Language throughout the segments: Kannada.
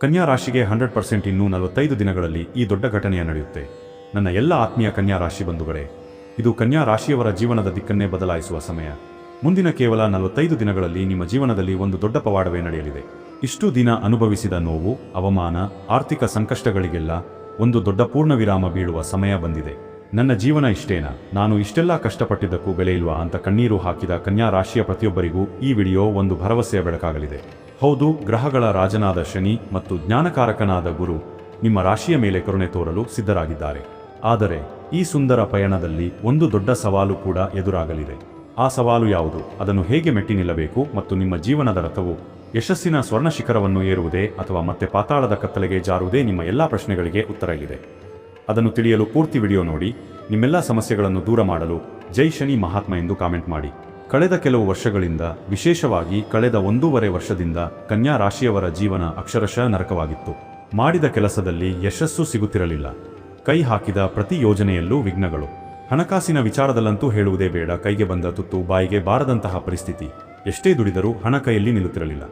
ಕನ್ಯಾ ರಾಶಿಗೆ ಹಂಡ್ರೆಡ್ ಪರ್ಸೆಂಟ್ ಇನ್ನೂ ನಲವತ್ತೈದು ದಿನಗಳಲ್ಲಿ ಈ ದೊಡ್ಡ ಘಟನೆಯ ನಡೆಯುತ್ತೆ. ನನ್ನ ಎಲ್ಲ ಆತ್ಮೀಯ ಕನ್ಯಾ ರಾಶಿ ಬಂಧುಗಳೇ, ಇದು ಕನ್ಯಾ ರಾಶಿಯವರ ಜೀವನದ ದಿಕ್ಕನ್ನೇ ಬದಲಾಯಿಸುವ ಸಮಯ. ಮುಂದಿನ ಕೇವಲ ನಲವತ್ತೈದು ದಿನಗಳಲ್ಲಿ ನಿಮ್ಮ ಜೀವನದಲ್ಲಿ ಒಂದು ದೊಡ್ಡ ಪವಾಡವೇ ನಡೆಯಲಿದೆ. ಇಷ್ಟು ದಿನ ಅನುಭವಿಸಿದ ನೋವು, ಅವಮಾನ, ಆರ್ಥಿಕ ಸಂಕಷ್ಟಗಳಿಗೆಲ್ಲ ಒಂದು ದೊಡ್ಡ ಪೂರ್ಣ ವಿರಾಮ ಬೀಳುವ ಸಮಯ ಬಂದಿದೆ. ನನ್ನ ಜೀವನ ಇಷ್ಟೇನಾ? ನಾನು ಇಷ್ಟೆಲ್ಲ ಕಷ್ಟಪಟ್ಟಿದ್ದಕ್ಕೂ ಬೆಲೆ ಇಲ್ವಾ ಅಂತ ಕಣ್ಣೀರು ಹಾಕಿದ ಕನ್ಯಾ ರಾಶಿಯ ಪ್ರತಿಯೊಬ್ಬರಿಗೂ ಈ ವಿಡಿಯೋ ಒಂದು ಭರವಸೆಯ ಬೆಳಕಾಗಲಿದೆ. ಹೌದು, ಗ್ರಹಗಳ ರಾಜನಾದ ಶನಿ ಮತ್ತು ಜ್ಞಾನಕಾರಕನಾದ ಗುರು ನಿಮ್ಮ ರಾಶಿಯ ಮೇಲೆ ಕರುಣೆ ತೋರಲು ಸಿದ್ಧರಾಗಿದ್ದಾರೆ. ಆದರೆ ಈ ಸುಂದರ ಪಯಣದಲ್ಲಿ ಒಂದು ದೊಡ್ಡ ಸವಾಲು ಕೂಡ ಎದುರಾಗಲಿದೆ. ಆ ಸವಾಲು ಯಾವುದು? ಅದನ್ನು ಹೇಗೆ ಮೆಟ್ಟಿ ನಿಲ್ಲಬೇಕು ಮತ್ತು ನಿಮ್ಮ ಜೀವನದ ರಥವು ಯಶಸ್ಸಿನ ಸ್ವರ್ಣ ಶಿಖರವನ್ನು ಏರುವುದೇ ಅಥವಾ ಮತ್ತೆ ಪಾತಾಳದ ಕತ್ತಲೆಗೆ ಜಾರುವುದೇ ನಿಮ್ಮ ಎಲ್ಲಾ ಪ್ರಶ್ನೆಗಳಿಗೆ ಉತ್ತರ ಇಲ್ಲಿದೆ. ಅದನ್ನು ತಿಳಿಯಲು ಪೂರ್ತಿ ವಿಡಿಯೋ ನೋಡಿ, ನಿಮ್ಮೆಲ್ಲ ಸಮಸ್ಯೆಗಳನ್ನು ದೂರ ಮಾಡಲು ಜೈ ಶನಿ ಮಹಾತ್ಮ ಎಂದು ಕಾಮೆಂಟ್ ಮಾಡಿ. ಕಳೆದ ಕೆಲವು ವರ್ಷಗಳಿಂದ, ವಿಶೇಷವಾಗಿ ಕಳೆದ ಒಂದೂವರೆ ವರ್ಷದಿಂದ ಕನ್ಯಾ ರಾಶಿಯವರ ಜೀವನ ಅಕ್ಷರಶಃ ನರಕವಾಗಿತ್ತು. ಮಾಡಿದ ಕೆಲಸದಲ್ಲಿ ಯಶಸ್ಸು ಸಿಗುತ್ತಿರಲಿಲ್ಲ. ಕೈ ಹಾಕಿದ ಪ್ರತಿ ಯೋಜನೆಯಲ್ಲೂ ವಿಘ್ನಗಳು. ಹಣಕಾಸಿನ ವಿಚಾರದಲ್ಲಂತೂ ಹೇಳುವುದೇ ಬೇಡ, ಕೈಗೆ ಬಂದ ತುತ್ತು ಬಾಯಿಗೆ ಬಾರದಂತಹ ಪರಿಸ್ಥಿತಿ. ಎಷ್ಟೇ ದುಡಿದರೂ ಹಣ ಕೈಯಲ್ಲಿ ನಿಲ್ಲುತ್ತಿರಲಿಲ್ಲ.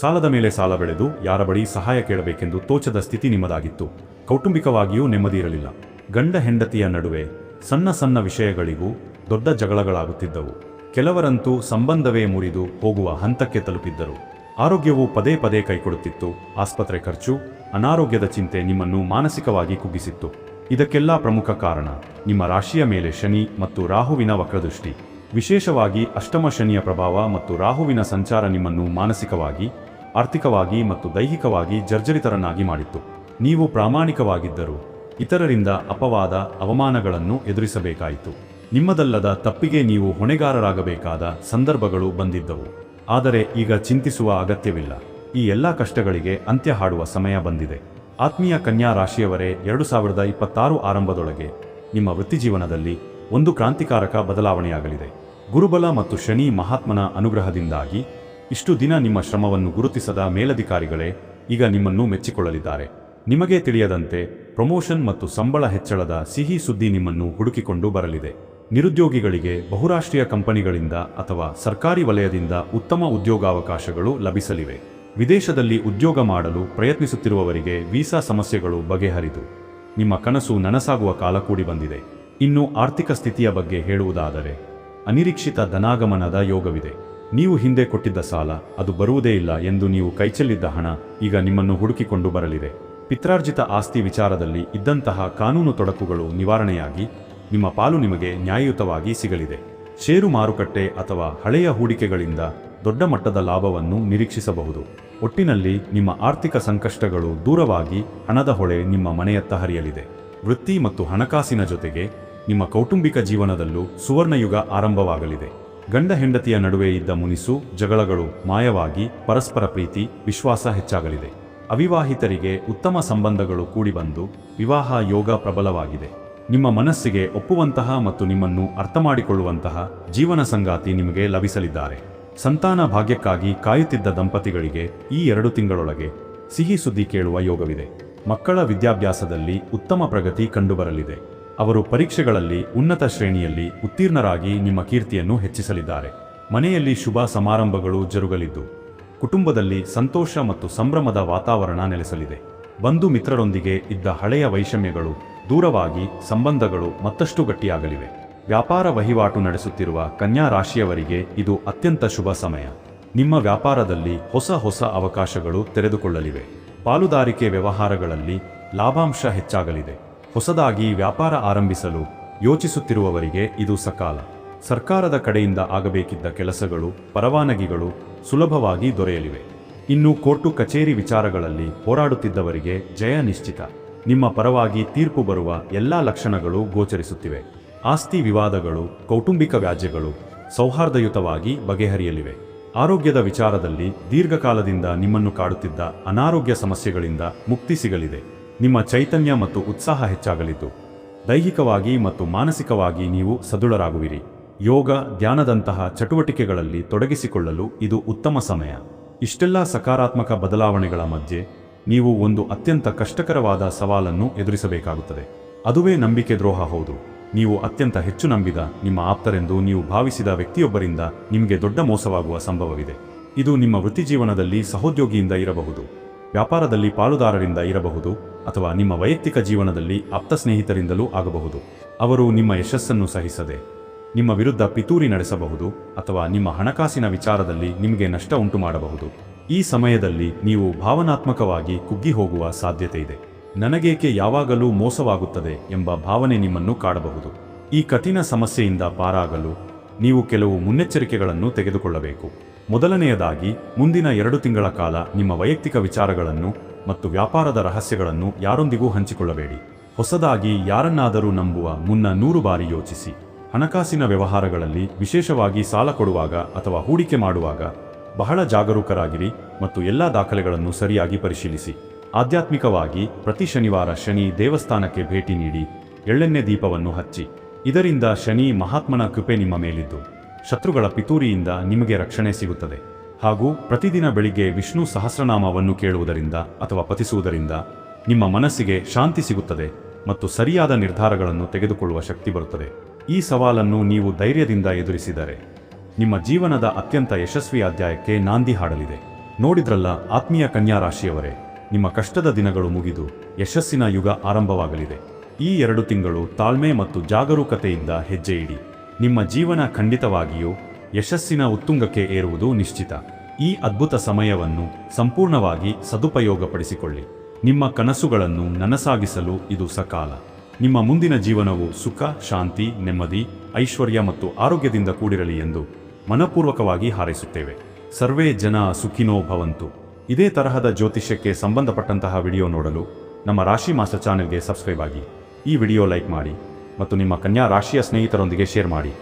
ಸಾಲದ ಮೇಲೆ ಸಾಲ ಬೆಳೆದು ಯಾರ ಬಳಿ ಸಹಾಯ ಕೇಳಬೇಕೆಂದು ತೋಚದ ಸ್ಥಿತಿ ನಿಮ್ಮದಾಗಿತ್ತು. ಕೌಟುಂಬಿಕವಾಗಿಯೂ ನೆಮ್ಮದಿ ಇರಲಿಲ್ಲ. ಗಂಡ ಹೆಂಡತಿಯ ನಡುವೆ ಸಣ್ಣ ಸಣ್ಣ ವಿಷಯಗಳಿಗೂ ದೊಡ್ಡ ಜಗಳಗಳಾಗುತ್ತಿದ್ದವು. ಕೆಲವರಂತೂ ಸಂಬಂಧವೇ ಮುರಿದು ಹೋಗುವ ಹಂತಕ್ಕೆ ತಲುಪಿದ್ದರು. ಆರೋಗ್ಯವು ಪದೇ ಪದೇ ಕೈಕೊಡುತ್ತಿತ್ತು. ಆಸ್ಪತ್ರೆ ಖರ್ಚು, ಅನಾರೋಗ್ಯದ ಚಿಂತೆ ನಿಮ್ಮನ್ನು ಮಾನಸಿಕವಾಗಿ ಕುಗ್ಗಿಸಿತ್ತು. ಇದಕ್ಕೆಲ್ಲ ಪ್ರಮುಖ ಕಾರಣ, ನಿಮ್ಮ ರಾಶಿಯ ಮೇಲೆ ಶನಿ ಮತ್ತು ರಾಹುವಿನ ವಕ್ರದೃಷ್ಟಿ. ವಿಶೇಷವಾಗಿ ಅಷ್ಟಮ ಶನಿಯ ಪ್ರಭಾವ ಮತ್ತು ರಾಹುವಿನ ಸಂಚಾರ ನಿಮ್ಮನ್ನು ಮಾನಸಿಕವಾಗಿ, ಆರ್ಥಿಕವಾಗಿ ಮತ್ತು ದೈಹಿಕವಾಗಿ ಜರ್ಜರಿತರನ್ನಾಗಿ ಮಾಡಿತ್ತು. ನೀವು ಪ್ರಾಮಾಣಿಕವಾಗಿದ್ದರು, ಇತರರಿಂದ ಅಪವಾದ, ಅವಮಾನಗಳನ್ನು ಎದುರಿಸಬೇಕಾಯಿತು. ನಿಮ್ಮದಲ್ಲದ ತಪ್ಪಿಗೆ ನೀವು ಹೊಣೆಗಾರರಾಗಬೇಕಾದ ಸಂದರ್ಭಗಳು ಬಂದಿದ್ದವು. ಆದರೆ ಈಗ ಚಿಂತಿಸುವ ಅಗತ್ಯವಿಲ್ಲ. ಈ ಎಲ್ಲ ಕಷ್ಟಗಳಿಗೆ ಅಂತ್ಯ ಹಾಡುವ ಸಮಯ ಬಂದಿದೆ. ಆತ್ಮೀಯ ಕನ್ಯಾ ರಾಶಿಯವರೇ, ಎರಡು ಸಾವಿರದ ಇಪ್ಪತ್ತಾರು ಆರಂಭದೊಳಗೆ ನಿಮ್ಮ ವೃತ್ತಿಜೀವನದಲ್ಲಿ ಒಂದು ಕ್ರಾಂತಿಕಾರಕ ಬದಲಾವಣೆಯಾಗಲಿದೆ. ಗುರುಬಲ ಮತ್ತು ಶನಿ ಮಹಾತ್ಮನ ಅನುಗ್ರಹದಿಂದಾಗಿ ಇಷ್ಟು ದಿನ ನಿಮ್ಮ ಶ್ರಮವನ್ನು ಗುರುತಿಸದ ಮೇಲಧಿಕಾರಿಗಳೇ ಈಗ ನಿಮ್ಮನ್ನು ಮೆಚ್ಚಿಕೊಳ್ಳಲಿದ್ದಾರೆ. ನಿಮಗೆ ತಿಳಿಯದಂತೆ ಪ್ರಮೋಷನ್ ಮತ್ತು ಸಂಬಳ ಹೆಚ್ಚಳದ ಸಿಹಿ ಸುದ್ದಿ ನಿಮ್ಮನ್ನು ಹುಡುಕಿಕೊಂಡು ಬರಲಿದೆ. ನಿರುದ್ಯೋಗಿಗಳಿಗೆ ಬಹುರಾಷ್ಟ್ರೀಯ ಕಂಪನಿಗಳಿಂದ ಅಥವಾ ಸರ್ಕಾರಿ ವಲಯದಿಂದ ಉತ್ತಮ ಉದ್ಯೋಗಾವಕಾಶಗಳು ಲಭಿಸಲಿವೆ. ವಿದೇಶದಲ್ಲಿ ಉದ್ಯೋಗ ಮಾಡಲು ಪ್ರಯತ್ನಿಸುತ್ತಿರುವವರಿಗೆ ವೀಸಾ ಸಮಸ್ಯೆಗಳು ಬಗೆಹರಿದು. ನಿಮ್ಮ ಕನಸು ನನಸಾಗುವ ಕಾಲ ಕೂಡಿ ಬಂದಿದೆ. ಇನ್ನು ಆರ್ಥಿಕ ಸ್ಥಿತಿಯ ಬಗ್ಗೆ ಹೇಳುವುದಾದರೆ, ಅನಿರೀಕ್ಷಿತ ಧನಾಗಮನದ ಯೋಗವಿದೆ. ನೀವು ಹಿಂದೆ ಕೊಟ್ಟಿದ್ದ ಸಾಲ, ಅದು ಬರುವುದೇ ಇಲ್ಲ ಎಂದು ನೀವು ಕೈಚೆಲ್ಲಿದ್ದ ಹಣ ಈಗ ನಿಮ್ಮನ್ನು ಹುಡುಕಿಕೊಂಡು ಬರಲಿದೆ. ಪಿತ್ರಾರ್ಜಿತ ಆಸ್ತಿ ವಿಚಾರದಲ್ಲಿ ಇದ್ದಂತಹ ಕಾನೂನು ತೊಡಕುಗಳು ನಿವಾರಣೆಯಾಗಿ ನಿಮ್ಮ ಪಾಲು ನಿಮಗೆ ನ್ಯಾಯಯುತವಾಗಿ ಸಿಗಲಿದೆ. ಷೇರು ಮಾರುಕಟ್ಟೆ ಅಥವಾ ಹಳೆಯ ಹೂಡಿಕೆಗಳಿಂದ ದೊಡ್ಡ ಮಟ್ಟದ ಲಾಭವನ್ನು ನಿರೀಕ್ಷಿಸಬಹುದು. ಒಟ್ಟಿನಲ್ಲಿ ನಿಮ್ಮ ಆರ್ಥಿಕ ಸಂಕಷ್ಟಗಳು ದೂರವಾಗಿ ಹಣದ ಹೊಳೆ ನಿಮ್ಮ ಮನೆಯತ್ತ ಹರಿಯಲಿದೆ. ವೃತ್ತಿ ಮತ್ತು ಹಣಕಾಸಿನ ಜೊತೆಗೆ ನಿಮ್ಮ ಕೌಟುಂಬಿಕ ಜೀವನದಲ್ಲೂ ಸುವರ್ಣಯುಗ ಆರಂಭವಾಗಲಿದೆ. ಗಂಡ ಹೆಂಡತಿಯ ನಡುವೆ ಇದ್ದ ಮುನಿಸು, ಜಗಳಗಳು ಮಾಯವಾಗಿ ಪರಸ್ಪರ ಪ್ರೀತಿ, ವಿಶ್ವಾಸ ಹೆಚ್ಚಾಗಲಿದೆ. ಅವಿವಾಹಿತರಿಗೆ ಉತ್ತಮ ಸಂಬಂಧಗಳು ಕೂಡಿಬಂದು ವಿವಾಹ ಯೋಗ ಪ್ರಬಲವಾಗಿದೆ. ನಿಮ್ಮ ಮನಸ್ಸಿಗೆ ಒಪ್ಪುವಂತಹ ಮತ್ತು ನಿಮ್ಮನ್ನು ಅರ್ಥ ಮಾಡಿಕೊಳ್ಳುವಂತಹ ಜೀವನ ಸಂಗಾತಿ ನಿಮಗೆ ಲಭಿಸಲಿದ್ದಾರೆ. ಸಂತಾನ ಭಾಗ್ಯಕ್ಕಾಗಿ ಕಾಯುತ್ತಿದ್ದ ದಂಪತಿಗಳಿಗೆ ಈ ಎರಡು ತಿಂಗಳೊಳಗೆ ಸಿಹಿ ಸುದ್ದಿ ಕೇಳುವ ಯೋಗವಿದೆ. ಮಕ್ಕಳ ವಿದ್ಯಾಭ್ಯಾಸದಲ್ಲಿ ಉತ್ತಮ ಪ್ರಗತಿ ಕಂಡುಬರಲಿದೆ. ಅವರು ಪರೀಕ್ಷೆಗಳಲ್ಲಿ ಉನ್ನತ ಶ್ರೇಣಿಯಲ್ಲಿ ಉತ್ತೀರ್ಣರಾಗಿ ನಿಮ್ಮ ಕೀರ್ತಿಯನ್ನು ಹೆಚ್ಚಿಸಲಿದ್ದಾರೆ. ಮನೆಯಲ್ಲಿ ಶುಭ ಸಮಾರಂಭಗಳು ಜರುಗಲಿದ್ದು, ಕುಟುಂಬದಲ್ಲಿ ಸಂತೋಷ ಮತ್ತು ಸಂಭ್ರಮದ ವಾತಾವರಣ ನೆಲೆಸಲಿದೆ. ಬಂಧು ಮಿತ್ರರೊಂದಿಗೆ ಇದ್ದ ಹಳೆಯ ವೈಷಮ್ಯಗಳು ದೂರವಾಗಿ ಸಂಬಂಧಗಳು ಮತ್ತಷ್ಟು ಗಟ್ಟಿಯಾಗಲಿವೆ. ವ್ಯಾಪಾರ ವಹಿವಾಟು ನಡೆಸುತ್ತಿರುವ ಕನ್ಯಾ ರಾಶಿಯವರಿಗೆ ಇದು ಅತ್ಯಂತ ಶುಭ ಸಮಯ. ನಿಮ್ಮ ವ್ಯಾಪಾರದಲ್ಲಿ ಹೊಸ ಹೊಸ ಅವಕಾಶಗಳು ತೆರೆದುಕೊಳ್ಳಲಿವೆ. ಪಾಲುದಾರಿಕೆ ವ್ಯವಹಾರಗಳಲ್ಲಿ ಲಾಭಾಂಶ ಹೆಚ್ಚಾಗಲಿದೆ. ಹೊಸದಾಗಿ ವ್ಯಾಪಾರ ಆರಂಭಿಸಲು ಯೋಚಿಸುತ್ತಿರುವವರಿಗೆ ಇದು ಸಕಾಲ. ಸರ್ಕಾರದ ಕಡೆಯಿಂದ ಆಗಬೇಕಿದ್ದ ಕೆಲಸಗಳು, ಪರವಾನಗಿಗಳು ಸುಲಭವಾಗಿ ದೊರೆಯಲಿವೆ. ಇನ್ನು ಕೋರ್ಟು ಕಚೇರಿ ವಿಚಾರಗಳಲ್ಲಿ ಹೋರಾಡುತ್ತಿದ್ದವರಿಗೆ ಜಯ ನಿಶ್ಚಿತ. ನಿಮ್ಮ ಪರವಾಗಿ ತೀರ್ಪು ಬರುವ ಎಲ್ಲ ಲಕ್ಷಣಗಳು ಗೋಚರಿಸುತ್ತಿವೆ. ಆಸ್ತಿ ವಿವಾದಗಳು, ಕೌಟುಂಬಿಕ ವ್ಯಾಜ್ಯಗಳು ಸೌಹಾರ್ದಯುತವಾಗಿ ಬಗೆಹರಿಯಲಿವೆ. ಆರೋಗ್ಯದ ವಿಚಾರದಲ್ಲಿ ದೀರ್ಘಕಾಲದಿಂದ ನಿಮ್ಮನ್ನು ಕಾಡುತ್ತಿದ್ದ ಅನಾರೋಗ್ಯ ಸಮಸ್ಯೆಗಳಿಂದ ಮುಕ್ತಿ ಸಿಗಲಿದೆ. ನಿಮ್ಮ ಚೈತನ್ಯ ಮತ್ತು ಉತ್ಸಾಹ ಹೆಚ್ಚಾಗಲಿದ್ದು, ದೈಹಿಕವಾಗಿ ಮತ್ತು ಮಾನಸಿಕವಾಗಿ ನೀವು ಸದೃಢರಾಗುವಿರಿ. ಯೋಗ, ಧ್ಯಾನದಂತಹ ಚಟುವಟಿಕೆಗಳಲ್ಲಿ ತೊಡಗಿಸಿಕೊಳ್ಳಲು ಇದು ಉತ್ತಮ ಸಮಯ. ಇಷ್ಟೆಲ್ಲ ಸಕಾರಾತ್ಮಕ ಬದಲಾವಣೆಗಳ ಮಧ್ಯೆ ನೀವು ಒಂದು ಅತ್ಯಂತ ಕಷ್ಟಕರವಾದ ಸವಾಲನ್ನು ಎದುರಿಸಬೇಕಾಗುತ್ತದೆ. ಅದುವೇ ನಂಬಿಕೆ ದ್ರೋಹ ಹೌದು. ನೀವು ಅತ್ಯಂತ ಹೆಚ್ಚು ನಂಬಿದ ನಿಮ್ಮ ಆಪ್ತರೆಂದು ನೀವು ಭಾವಿಸಿದ ವ್ಯಕ್ತಿಯೊಬ್ಬರಿಂದ ನಿಮಗೆ ದೊಡ್ಡ ಮೋಸವಾಗುವ ಸಂಭವವಿದೆ. ಇದು ನಿಮ್ಮ ವೃತ್ತಿಜೀವನದಲ್ಲಿ ಸಹೋದ್ಯೋಗಿಯಿಂದ ಇರಬಹುದು. ವ್ಯಾಪಾರದಲ್ಲಿ ಪಾಲುದಾರರಿಂದ ಇರಬಹುದು ಅಥವಾ ನಿಮ್ಮ ವೈಯಕ್ತಿಕ ಜೀವನದಲ್ಲಿ ಆಪ್ತ ಸ್ನೇಹಿತರಿಂದಲೂ ಆಗಬಹುದು. ಅವರು ನಿಮ್ಮ ಯಶಸ್ಸನ್ನು ಸಹಿಸದೆ, ನಿಮ್ಮ ವಿರುದ್ಧ ಪಿತೂರಿ ನಡೆಸಬಹುದು ಅಥವಾ ನಿಮ್ಮ ಹಣಕಾಸಿನ ವಿಚಾರದಲ್ಲಿ ನಿಮಗೆ ನಷ್ಟ ಉಂಟು ಮಾಡಬಹುದು ಈ ಸಮಯದಲ್ಲಿ ನೀವು ಭಾವನಾತ್ಮಕವಾಗಿ ಕುಗ್ಗಿ ಹೋಗುವ ಸಾಧ್ಯತೆ ಇದೆ. ನನಗೇಕೆ ಯಾವಾಗಲೂ ಮೋಸವಾಗುತ್ತದೆ ಎಂಬ ಭಾವನೆ ನಿಮ್ಮನ್ನು ಕಾಡಬಹುದು. ಈ ಕಠಿಣ ಸಮಸ್ಯೆಯಿಂದ ಪಾರಾಗಲು ನೀವು ಕೆಲವು ಮುನ್ನೆಚ್ಚರಿಕೆಗಳನ್ನು ತೆಗೆದುಕೊಳ್ಳಬೇಕು. ಮೊದಲನೆಯದಾಗಿ, ಮುಂದಿನ ಎರಡು ತಿಂಗಳ ಕಾಲ ನಿಮ್ಮ ವೈಯಕ್ತಿಕ ವಿಚಾರಗಳನ್ನು ಮತ್ತು ವ್ಯಾಪಾರದ ರಹಸ್ಯಗಳನ್ನು ಯಾರೊಂದಿಗೂ ಹಂಚಿಕೊಳ್ಳಬೇಡಿ. ಹೊಸದಾಗಿ ಯಾರನ್ನಾದರೂ ನಂಬುವ ಮುನ್ನ ನೂರು ಬಾರಿ ಯೋಚಿಸಿ. ಹಣಕಾಸಿನ ವ್ಯವಹಾರಗಳಲ್ಲಿ ವಿಶೇಷವಾಗಿ ಸಾಲ ಕೊಡುವಾಗ ಅಥವಾ ಹೂಡಿಕೆ ಮಾಡುವಾಗ ಬಹಳ ಜಾಗರೂಕರಾಗಿರಿ ಮತ್ತು ಎಲ್ಲ ದಾಖಲೆಗಳನ್ನು ಸರಿಯಾಗಿ ಪರಿಶೀಲಿಸಿ. ಆಧ್ಯಾತ್ಮಿಕವಾಗಿ ಪ್ರತಿ ಶನಿವಾರ ಶನಿ ದೇವಸ್ಥಾನಕ್ಕೆ ಭೇಟಿ ನೀಡಿ ಎಳ್ಳೆಣ್ಣೆ ದೀಪವನ್ನು ಹಚ್ಚಿ. ಇದರಿಂದ ಶನಿ ಮಹಾತ್ಮನ ಕೃಪೆ ನಿಮ್ಮ ಮೇಲಿದ್ದು. ಶತ್ರುಗಳ ಪಿತೂರಿಯಿಂದ ನಿಮಗೆ ರಕ್ಷಣೆ ಸಿಗುತ್ತದೆ. ಹಾಗೂ ಪ್ರತಿದಿನ ಬೆಳಿಗ್ಗೆ ವಿಷ್ಣು ಸಹಸ್ರನಾಮವನ್ನು ಕೇಳುವುದರಿಂದ ಅಥವಾ ಪತಿಸುವುದರಿಂದ ನಿಮ್ಮ ಮನಸ್ಸಿಗೆ ಶಾಂತಿ ಸಿಗುತ್ತದೆ ಮತ್ತು ಸರಿಯಾದ ನಿರ್ಧಾರಗಳನ್ನು ತೆಗೆದುಕೊಳ್ಳುವ ಶಕ್ತಿ ಬರುತ್ತದೆ. ಈ ಸವಾಲನ್ನು ನೀವು ಧೈರ್ಯದಿಂದ ಎದುರಿಸಿದರೆ ನಿಮ್ಮ ಜೀವನದ ಅತ್ಯಂತ ಯಶಸ್ವಿ ಅಧ್ಯಾಯಕ್ಕೆ ನಾಂದಿ ಹಾಡಲಿದೆ. ನೋಡಿದ್ರಲ್ಲ ಆತ್ಮೀಯ ಕನ್ಯಾ ರಾಶಿಯವರೇ ನಿಮ್ಮ ಕಷ್ಟದ ದಿನಗಳು ಮುಗಿದು ಯಶಸ್ಸಿನ ಯುಗ ಆರಂಭವಾಗಲಿದೆ. ಈ ಎರಡು ತಿಂಗಳು ತಾಳ್ಮೆ ಮತ್ತು ಜಾಗರೂಕತೆಯಿಂದ ಹೆಜ್ಜೆ ಇಡಿ ನಿಮ್ಮ ಜೀವನ ಖಂಡಿತವಾಗಿಯೂ ಯಶಸ್ಸಿನ ಉತ್ತುಂಗಕ್ಕೆ ಏರುವುದು ನಿಶ್ಚಿತ. ಈ ಅದ್ಭುತ ಸಮಯವನ್ನು ಸಂಪೂರ್ಣವಾಗಿ ಸದುಪಯೋಗಪಡಿಸಿಕೊಳ್ಳಿ. ನಿಮ್ಮ ಕನಸುಗಳನ್ನು ನನಸಾಗಿಸಲು ಇದು ಸಕಾಲ. ನಿಮ್ಮ ಮುಂದಿನ ಜೀವನವು ಸುಖ, ಶಾಂತಿ, ನೆಮ್ಮದಿ, ಐಶ್ವರ್ಯ ಮತ್ತು ಆರೋಗ್ಯದಿಂದ ಕೂಡಿರಲಿ ಎಂದು ಮನಪೂರ್ವಕವಾಗಿ ಹಾರೈಸುತ್ತೇವೆ. ಸರ್ವೇ ಜನ ಸುಖಿನೋ ಭವಂತು. ಇದೇ ತರಹದ ಜ್ಯೋತಿಷ್ಯಕ್ಕೆ ಸಂಬಂಧಪಟ್ಟಂತಹ ವಿಡಿಯೋ ನೋಡಲು ನಮ್ಮ ರಾಶಿ ಮಾಸ್ಟರ್ ಚಾನೆಲ್ಗೆ ಸಬ್ಸ್ಕ್ರೈಬ್ ಆಗಿ ಈ ವಿಡಿಯೋ ಲೈಕ್ ಮಾಡಿ ಮತ್ತು ನಿಮ್ಮ ಕನ್ಯಾ ರಾಶಿಯ ಸ್ನೇಹಿತರೊಂದಿಗೆ ಶೇರ್ ಮಾಡಿ.